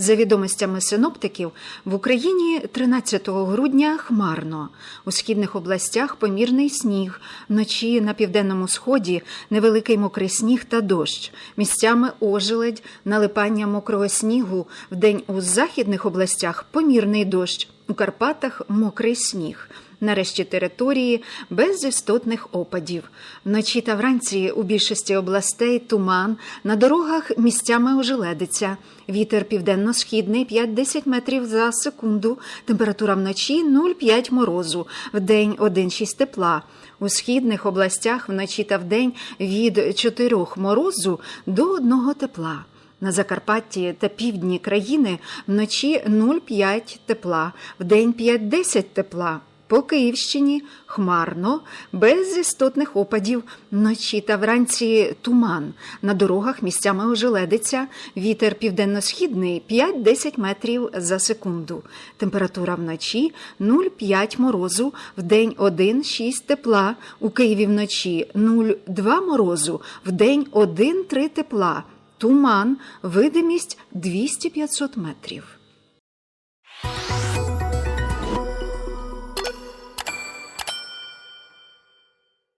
За відомостями синоптиків, в Україні 13 грудня хмарно. У східних областях помірний сніг, вночі на південному сході невеликий мокрий сніг та дощ. Місцями ожеледь, налипання мокрого снігу. Вдень у західних областях помірний дощ. У Карпатах мокрий сніг. Нарешті території без істотних опадів. Вночі та вранці у більшості областей туман, на дорогах місцями ожеледиться. Вітер південно-східний 5-10 метрів за секунду. Температура вночі 0,5 морозу, вдень 1,6 тепла. У східних областях вночі та вдень від 4 морозу до 1 тепла. На Закарпатті та півдні країни вночі 0,5 тепла, вдень 5-10 тепла. По Київщині хмарно, без істотних опадів, вночі та вранці туман. На дорогах місцями ожеледиться, вітер південно-східний 5-10 метрів за секунду. Температура вночі 0,5 морозу, вдень 1,6 тепла, у Києві вночі 0,2 морозу, вдень 1,3 тепла. Туман, видимість 200-500 метрів.